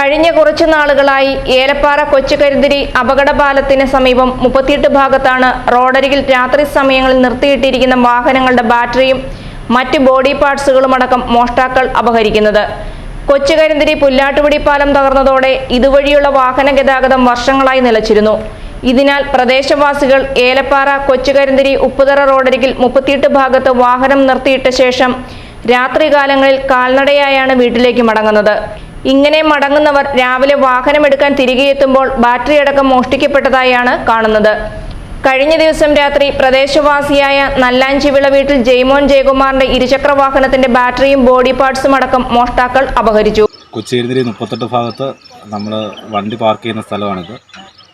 കഴിഞ്ഞ കുറച്ചു നാളുകളായി ഏലപ്പാറ കൊച്ചുകരുതിരി അപകടപാലത്തിന് സമീപം മുപ്പത്തിയെട്ട് ഭാഗത്താണ് റോഡരികിൽ രാത്രി സമയങ്ങളിൽ നിർത്തിയിട്ടിരിക്കുന്ന വാഹനങ്ങളുടെ ബാറ്ററിയും മറ്റ് ബോഡി പാർട്സുകളുമടക്കം മോഷ്ടാക്കൾ അപഹരിക്കുന്നത്. കൊച്ചുകരിന്തിരി പുല്ലാട്ടുപടി പാലം തകർന്നതോടെ ഇതുവഴിയുള്ള വാഹന ഗതാഗതം വർഷങ്ങളായി നിലച്ചിരുന്നു. ഇതിനാൽ പ്രദേശവാസികൾ ഏലപ്പാറ കൊച്ചുകരിന്തിരി ഉപ്പുതറ റോഡരികിൽ മുപ്പത്തിയെട്ട് ഭാഗത്ത് വാഹനം നിർത്തിയിട്ട ശേഷം രാത്രികാലങ്ങളിൽ കാൽനടയായാണ് വീട്ടിലേക്ക് മടങ്ങുന്നത്. ഇങ്ങനെ മടങ്ങുന്നവർ രാവിലെ വാഹനമെടുക്കാൻ തിരികെ എത്തുമ്പോൾ ബാറ്ററി അടക്കം മോഷ്ടിക്കപ്പെട്ടതായാണ് കാണുന്നത്. കഴിഞ്ഞ ദിവസം രാത്രി പ്രദേശവാസിയായ നല്ലാഞ്ചിവിള വീട്ടിൽ ജയ്മോൻ ജയകുമാറിന്റെ ഇരുചക്ര വാഹനത്തിന്റെ ബാറ്ററിയും ബോഡി പാർട്സും അടക്കം മോഷ്ടാക്കൾ അപഹരിച്ചു. കൊച്ചിരി മുപ്പത്തെട്ട് ഭാഗത്ത് നമ്മൾ വണ്ടി പാർക്ക് ചെയ്യുന്ന സ്ഥലമാണിത്.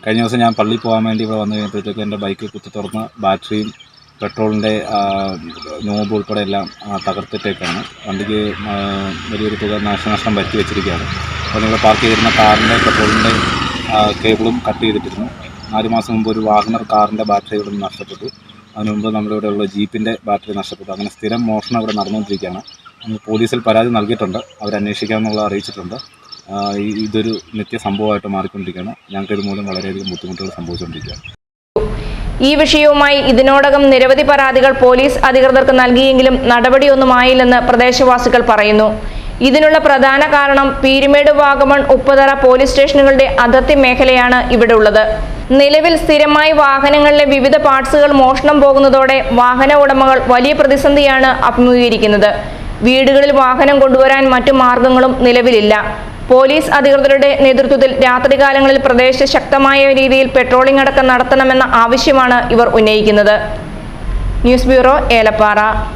കഴിഞ്ഞ ദിവസം ഞാൻ പള്ളിയിൽ പോകാൻ വേണ്ടി ഇവിടെ വന്നു കഴിഞ്ഞപ്പോഴത്തേക്ക് എന്റെ ബൈക്ക് കുത്തി തുറന്ന് ബാറ്ററിയും പെട്രോളിന്റെ നോബ് ഉൾപ്പെടെ എല്ലാം തകർത്തിട്ടേക്കാണ്. വണ്ടിക്ക് വലിയൊരു തുക നാശനഷ്ടം വരുത്തി വെച്ചിരിക്കുകയാണ്. അപ്പോൾ നിങ്ങൾ പാർക്ക് ചെയ്തിരുന്ന കാറിന്റെ പെട്രോളിന്റെ കേബിളും കട്ട് ചെയ്തിട്ടിരുന്നു. നാല് മാസം മുമ്പ് ഒരു വാഗ്നർ കാറിന്റെ ബാറ്ററി നഷ്ടപ്പെട്ടു. അതിനു മുമ്പ് നമ്മുടെ ഇവിടെയുള്ള ജീപ്പിന്റെ ബാറ്ററി നഷ്ടപ്പെട്ടു. അങ്ങനെ സ്ഥിരം മോഷണം ഇവിടെ നടന്നുകൊണ്ടിരിക്കുകയാണ്. നമ്മൾ പോലീസിൽ പരാതി നൽകിയിട്ടുണ്ട്. അവർ അന്വേഷിക്കാമെന്നുള്ള അറിയിച്ചിട്ടുണ്ട്. ഇതൊരു നിത്യ സംഭവമായിട്ട് മാറിക്കൊണ്ടിരിക്കുകയാണ്. ഞങ്ങൾക്ക് ഇതുമൂലം വളരെയധികം ബുദ്ധിമുട്ടുകൾ സംഭവിച്ചുകൊണ്ടിരിക്കുകയാണ്. ഈ വിഷയവുമായി ഇതിനോടകം നിരവധി പരാതികൾ പോലീസ് അധികൃതർക്ക് നൽകിയെങ്കിലും നടപടിയൊന്നുമായില്ലെന്ന് പ്രദേശവാസികൾ പറയുന്നു. ഇതിനുള്ള പ്രധാന കാരണം പീരുമേട് വാഗമൺ ഉപ്പുതറ പോലീസ് സ്റ്റേഷനുകളുടെ അതിർത്തി മേഖലയാണ് ഇവിടെ ഉള്ളത്. നിലവിൽ സ്ഥിരമായി വാഹനങ്ങളിലെ വിവിധ പാർട്സുകൾ മോഷണം പോകുന്നതോടെ വാഹന ഉടമകൾ വലിയ പ്രതിസന്ധിയാണ് അഭിമുഖീകരിക്കുന്നത്. വീടുകളിൽ വാഹനം കൊണ്ടുവരാൻ മറ്റു മാർഗങ്ങളും നിലവിലില്ല. പോലീസ് അധികൃതരുടെ നേതൃത്വത്തിൽ രാത്രികാലങ്ങളിൽ പ്രദേശത്ത് ശക്തമായ രീതിയിൽ പെട്രോളിംഗ് അടക്കം നടത്തണമെന്ന ആവശ്യമാണ് ഇവർ ഉന്നയിക്കുന്നത്. News bureau Elappara.